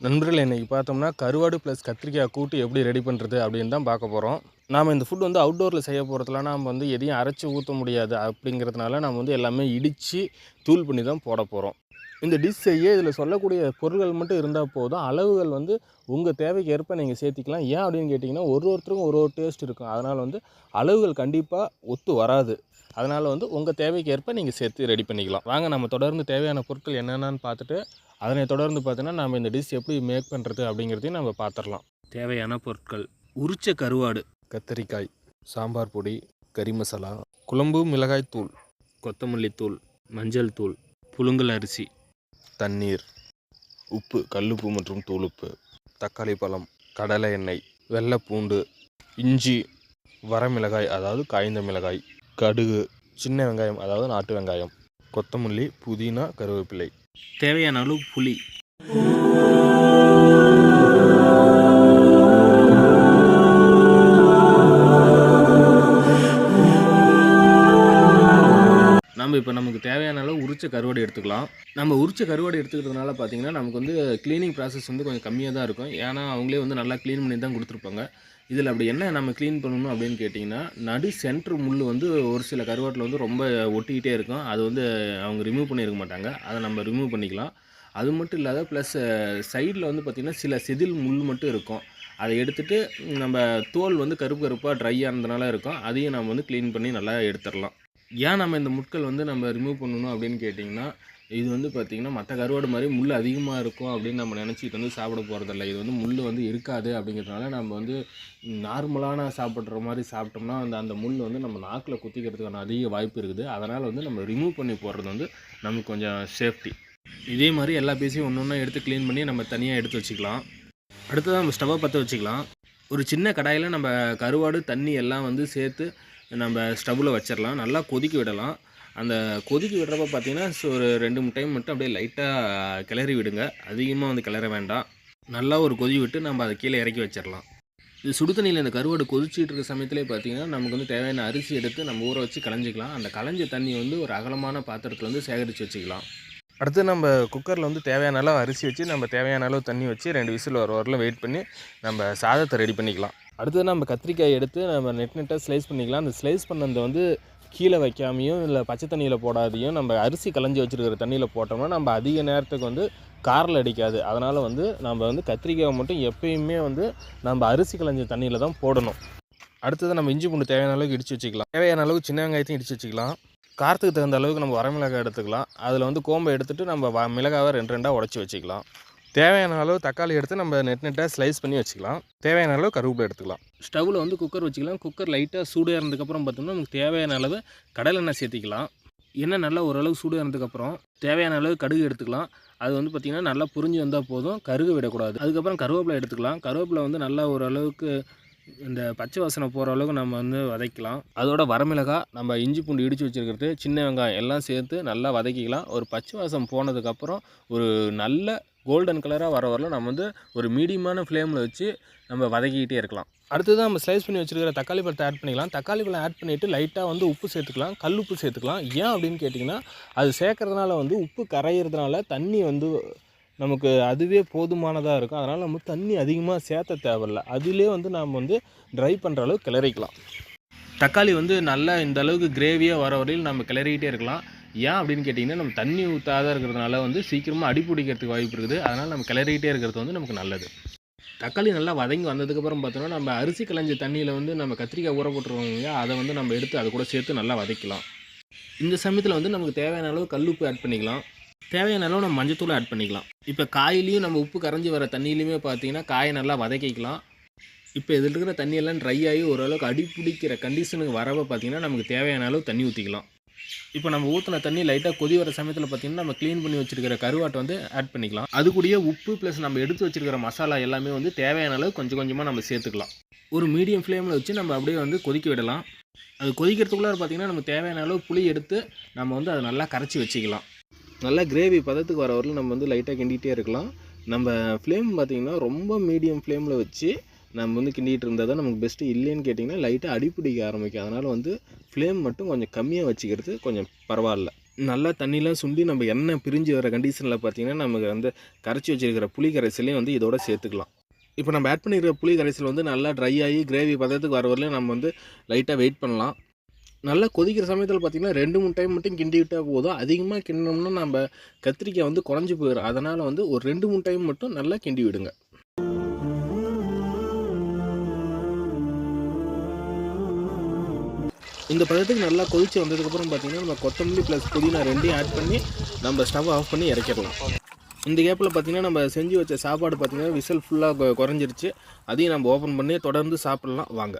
நண்பர்கள் இன்றைக்கி பார்த்தோம்னா கருவாடு ப்ளஸ் கத்திரிக்காய் கூட்டு எப்படி ரெடி பண்ணுறது அப்படின்னு தான் பார்க்க போகிறோம் நாம் இந்த ஃபுட் வந்து அவுட்டோரில் செய்ய போகிறதுல நாம் வந்து எதையும் அரைச்சி ஊற்ற முடியாது அப்படிங்கிறதுனால நம்ம வந்து எல்லாமே இடித்து தூள் பண்ணி தான் போட போகிறோம் இந்த டிஷ் செய்ய இதில் சொல்லக்கூடிய பொருட்கள் மட்டும் இருந்தால் போதும். அளவுகள் வந்து உங்கள் தேவைக்கு ஏற்ப நீங்கள் சேர்த்திக்கலாம். ஏன் அப்படின்னு கேட்டிங்கன்னா ஒரு ஒருத்தருக்கும் ஒரு ஒரு டேஸ்ட் இருக்கும். அதனால் வந்து அளவுகள் கண்டிப்பாக ஒத்து வராது. அதனால் வந்து உங்கள் தேவைக்கு ஏற்ப நீங்கள் சேர்த்து ரெடி பண்ணிக்கலாம். வாங்க நம்ம தொடர்ந்து தேவையான பொருட்கள் என்னென்னு பார்த்துட்டு அதனை தொடர்ந்து பார்த்தீங்கன்னா நம்ம இந்த டிஷ் எப்படி மேக் பண்ணுறது அப்படிங்கிறதையும் நம்ம பார்த்துடலாம். தேவையான பொருட்கள். உரிச்ச கருவாடு கத்தரிக்காய் சாம்பார் பொடி கறி மசாலா குழம்பு மிளகாய் தூள் கொத்தமல்லி தூள் மஞ்சள் தூள் புழுங்கல் அரிசி தண்ணீர் உப்பு கல்லுப்பு மற்றும் தூளுப்பு தக்காளி பழம் கடலை எண்ணெய் வெள்ளைப்பூண்டு இஞ்சி வரமிளகாய் அதாவது காய்ந்த மிளகாய் கடுகு சின்ன வெங்காயம் அதாவது நாட்டு வெங்காயம் கொத்தமல்லி புதினா கருவேப்பிலை. தேவையான அளவு புளி. நம்ம இப்போ நமக்கு தேவை உரிச்ச கருவாடு எடுத்துக்கலாம். நம்ம உரிச்ச கருவாடு எடுத்துக்கிறதுனால பார்த்தீங்கன்னா நமக்கு வந்து க்ளீனிங் ப்ராசஸ் வந்து கொஞ்சம் கம்மியாக தான் இருக்கும். ஏன்னா அவங்களே வந்து நல்லா க்ளீன் பண்ணி தான் கொடுத்துருப்பாங்க. இதில் அப்படி என்ன நம்ம க்ளீன் பண்ணணும் அப்படின்னு கேட்டிங்கன்னா நடு சென்ட்ரு முள் வந்து ஒரு சில கருவாட்டில் வந்து ரொம்ப ஒட்டிக்கிட்டே இருக்கும். அது வந்து அவங்க ரிமூவ் பண்ணியிருக்க மாட்டாங்க. அதை நம்ம ரிமூவ் பண்ணிக்கலாம். அது மட்டும் இல்லாத ப்ளஸ் சைடில் வந்து பார்த்திங்கன்னா சில செதில் முள் மட்டும் இருக்கும். அதை எடுத்துகிட்டு நம்ம தோல் வந்து கருப்பு கருப்பாக ட்ரை ஆனதுனால இருக்கும். அதையும் நம்ம வந்து க்ளீன் பண்ணி நல்லா எடுத்துடலாம். ஏன் நம்ம இந்த முட்கள் வந்து நம்ம ரிமூவ் பண்ணணும் அப்படின்னு கேட்டிங்கன்னா இது வந்து பார்த்திங்கன்னா மற்ற கருவாடு மாதிரி முள் அதிகமாக இருக்கும் அப்படின்னு நம்ம நினச்சிட்டு வந்து சாப்பிட போகிறதில்ல இது வந்து முள் வந்து இருக்காது அப்படிங்கிறதுனால நம்ம வந்து நார்மலான சாப்பிட்ற மாதிரி சாப்பிட்டோம்னா அந்த அந்த முள் வந்து நம்ம நாக்கில் குத்திக்கிறதுக்கான அதிக வாய்ப்பு இருக்குது. அதனால் வந்து நம்ம ரிமூவ் பண்ணி போடுறது வந்து நமக்கு கொஞ்சம் சேஃப்டி இதே மாதிரி எல்லா பீஸையும் ஒன்று ஒன்றா எடுத்து க்ளீன் பண்ணி நம்ம தனியாக எடுத்து வச்சுக்கலாம். அடுத்ததாக நம்ம ஸ்டவ்வை பற்ற வச்சுக்கலாம். ஒரு சின்ன கடாயில் நம்ம கருவாடு தண்ணி எல்லாம் வந்து சேர்த்து நம்ம ஸ்டவ்வில் வச்சிடலாம் நல்லா கொதிக்க விடலாம். அந்த கொதிக்க விடுறப்ப பார்த்தீங்கன்னா ஒரு ரெண்டு மூணு டைம் மட்டும் அப்படியே லைட்டாக கிளறி விடுங்க. அதிகமாக வந்து கிளற வேண்டாம். நல்லா ஒரு கொதி விட்டு நம்ம அதை கீழே இறக்கி வச்சிடலாம் இது சுடு தண்ணியில் இந்த கருவாடு கொதிச்சிட்டு இருக்க சமயத்திலே பார்த்தீங்கன்னா நமக்கு வந்து தேவையான அரிசி எடுத்து நம்ம ஊற வச்சு களைஞ்சிக்கலாம். அந்த களைஞ்ச தண்ணி வந்து ஒரு அகலமான பாத்திரத்தில் வந்து சேகரித்து வச்சுக்கலாம். அடுத்து நம்ம குக்கரில் வந்து தேவையான அளவு அரிசி வச்சு நம்ம தேவையான அளவு தண்ணி வச்சு ரெண்டு விசில் வர வரலாம் வெயிட் பண்ணி நம்ம சாதத்தை ரெடி பண்ணிக்கலாம். அடுத்தது நம்ம கத்திரிக்காய் எடுத்து நம்ம நெட் நெட்டாக ஸ்லைஸ் பண்ணிக்கலாம். அந்த ஸ்லைஸ் பண்ணதை வந்து கீழே வைக்காமையும் இல்லை பச்சை தண்ணியில் போடாதையும் நம்ம அரிசி களைஞ்சி வச்சுருக்கிற தண்ணியில் போட்டோம்னா நம்ம அதிக நேரத்துக்கு வந்து காரில் அடிக்காது. அதனால் வந்து நம்ம வந்து கத்திரிக்காயை மட்டும் எப்பயுமே வந்து நம்ம அரிசி களைஞ்ச தண்ணியில் தான் போடணும். அடுத்தது நம்ம இஞ்சி பூண்டு தேவையான அளவுக்கு இடித்து வச்சுக்கலாம். தேவையான அளவுக்கு சின்ன வெங்காயத்தையும் இடித்து வச்சுக்கலாம். காரத்துக்கு தகுந்த அளவுக்கு நம்ம வரமிளகாய் எடுத்துக்கலாம். அதில் வந்து கோம்பை எடுத்துகிட்டு நம்ம வ மிளகாவை ரெண்டு ரெண்டாக உடச்சி வச்சுக்கலாம். தேவையான அளவு தக்காளி எடுத்து நம்ம நெட் நெட்டாக ஸ்லைஸ் பண்ணி வச்சுக்கலாம். தேவையான அளவு கருவேப்பிலை எடுத்துக்கலாம். ஸ்டவ்வில் வந்து குக்கர் வச்சுக்கலாம். குக்கர் லைட்டாக சூடு இருந்ததுக்கப்புறம் பார்த்தோம்னா நமக்கு தேவையான அளவு கடலை எண்ணெய் சேர்த்திக்கலாம். எண்ணெய் நல்லா ஓரளவு சூடு இருந்ததுக்கப்புறம் தேவையான அளவு கடுகு எடுத்துக்கலாம். அது வந்து பார்த்திங்கன்னா நல்லா புரிஞ்சு வந்தால் போதும். கருகு விடக்கூடாது. அதுக்கப்புறம் கருவேப்பிலை எடுத்துக்கலாம். கருவேப்பிலை வந்து நல்லா ஓரளவுக்கு இந்த பச்சை வாசனை போகிற அளவுக்கு நம்ம வந்து வதக்கலாம். அதோட வரமிளகாய் நம்ம இஞ்சி பூண்டு இடித்து வச்சுருக்கிறது சின்ன வெங்காயம் எல்லாம் சேர்த்து நல்லா வதக்கிக்கலாம். ஒரு பச்சை வாசம் போனதுக்கப்புறம் ஒரு நல்ல கோல்டன் கலராக வர வரல நம்ம வந்து ஒரு மீடியமான ஃப்ளேமில் வச்சு நம்ம வதக்கிக்கிட்டே இருக்கலாம். அடுத்தது நம்ம ஸ்லைஸ் பண்ணி வச்சுருக்கிற தக்காளி பழத்தை ஆட் பண்ணிக்கலாம். தக்காளி பழம் ஆட் பண்ணிவிட்டு லைட்டாக வந்து உப்பு சேர்த்துக்கலாம். கல் உப்பு சேர்த்துக்கலாம். ஏன் அப்படின்னு கேட்டிங்கன்னா அது சேர்க்கறதுனால வந்து உப்பு கரையிறதுனால தண்ணி வந்து நமக்கு அதுவே போதுமானதாக இருக்கும். அதனால் நம்ம தண்ணி அதிகமாக சேர்த்த தேவையில்ல. அதிலே வந்து நாம் வந்து ட்ரை பண்ணுற அளவுக்கு கிளறிக்கலாம். தக்காளி வந்து நல்லா இந்த அளவுக்கு கிரேவியாக வர வரையில் நம்ம கிளறிக்கிட்டே இருக்கலாம். ஏன் அப்படின்னு கேட்டிங்கன்னா நம்ம தண்ணி ஊற்றாத இருக்கிறதுனால வந்து சீக்கிரமாக அடி பிடிக்கிறதுக்கு வாய்ப்பு இருக்குது. அதனால் நம்ம கிளறிக்கிட்டே இருக்கிறது வந்து நமக்கு நல்லது. தக்காளி நல்லா வதங்கி வந்ததுக்கப்புறம் பார்த்தோன்னா நம்ம அரிசி களைஞ்ச தண்ணியில் வந்து நம்ம கத்திரிக்காய் ஊற போட்டுருவோம் அதை வந்து நம்ம எடுத்து அதை கூட சேர்த்து நல்லா வதக்கலாம். இந்த சமயத்தில் வந்து நமக்கு தேவையான அளவு கல்லுப்பு ஆட் பண்ணிக்கலாம். தேவையான அளவு நம்ம மஞ்சத்தூள் ஆட் பண்ணிக்கலாம். இப்போ காயிலையும் நம்ம உப்பு கரைஞ்சி வர தண்ணியிலையுமே பார்த்தீங்கன்னா காயை நல்லா வதக்கிக்கலாம். இப்போ இதில் இருக்கிற தண்ணியெல்லாம் ட்ரை ஆகி ஓரளவுக்கு அடி பிடிக்கிற கண்டிஷனுக்கு வரவை பார்த்தீங்கன்னா நமக்கு தேவையான அளவு தண்ணி ஊற்றிக்கலாம் இப்போ நம்ம ஊற்றின தண்ணி லைட்டாக கொதி வர சமயத்தில் பார்த்தீங்கன்னா நம்ம க்ளீன் பண்ணி வச்சிருக்கிற கருவாட்டை வந்து ஆட் பண்ணிக்கலாம். அது கூடயே உப்பு ப்ளஸ் நம்ம எடுத்து வச்சிருக்கிற மசாலா எல்லாமே வந்து தேவையான அளவு கொஞ்சம் கொஞ்சமாக நம்ம சேர்த்துக்கலாம். ஒரு மீடியம் ஃப்ளேமில் வச்சு நம்ம அப்படியே வந்து கொதிக்க விடலாம். அது கொதிக்கிறதுக்குள்ளே பார்த்தீங்கன்னா நம்ம தேவையான அளவு புளி எடுத்து நம்ம வந்து அதை நல்லா கரைச்சி வச்சுக்கலாம். நல்லா கிரேவி பதத்துக்கு வர வரலும் நம்ம வந்து லைட்டாக கிண்டிகிட்டே இருக்கலாம். நம்ம ஃப்ளேம் பார்த்திங்கன்னா ரொம்ப மீடியம் ஃப்ளேமில் வச்சு நம்ம வந்து கிண்டிகிட்டு இருந்தால் தான் நமக்கு பெஸ்ட்டு இல்லைன்னு கேட்டிங்கன்னா லைட்டாக அடிப்பிடிக்க ஆரம்பிக்கும். அதனால் வந்து ஃப்ளேம் மட்டும் கொஞ்சம் கம்மியாக வச்சுக்கிறது கொஞ்சம் பரவாயில்ல. நல்லா தண்ணிலாம் சுண்டி நம்ம எண்ணெய் பிரிஞ்சு வர கண்டிஷனில் பார்த்தீங்கன்னா நமக்கு வந்து கரைச்சி வச்சிருக்கிற புளி கரைசலையும் வந்து இதோட சேர்த்துக்கலாம். இப்போ நம்ம ஆட் பண்ணிக்கிற புளி கரைசல் வந்து நல்லா ட்ரை ஆகி கிரேவி பதத்துக்கு வர வரலையும் நம்ம வந்து லைட்டாக வெயிட் பண்ணலாம். நல்லா கொதிக்கிற சமயத்தில் பார்த்தீங்கன்னா ரெண்டு மூணு டைம் மட்டும் கிண்டி விட்டால் போதும். அதிகமாக கிண்டினோம்னா நம்ம கத்திரிக்காய் வந்து குறைஞ்சி போயிடும் அதனால் வந்து ஒரு ரெண்டு மூணு டைம் மட்டும் நல்லா கிண்டி விடுங்க. இந்த பதத்துக்கு நல்லா கொதித்து வந்ததுக்கப்புறம் பார்த்திங்கன்னா நம்ம கொத்தமல்லி ப்ளஸ் புதினா ரெண்டையும் ஆட் பண்ணி நம்ம ஸ்டவ் ஆஃப் பண்ணி இறக்கிடலாம். இந்த கேப்பில் பார்த்தீங்கன்னா நம்ம செஞ்சு வச்ச சாப்பாடு பார்த்தீங்கன்னா விசில் ஃபுல்லாக குறைஞ்சிருச்சு. அதையும் நம்ம ஓப்பன் பண்ணி தொடர்ந்து சாப்பிட்லாம். வாங்க.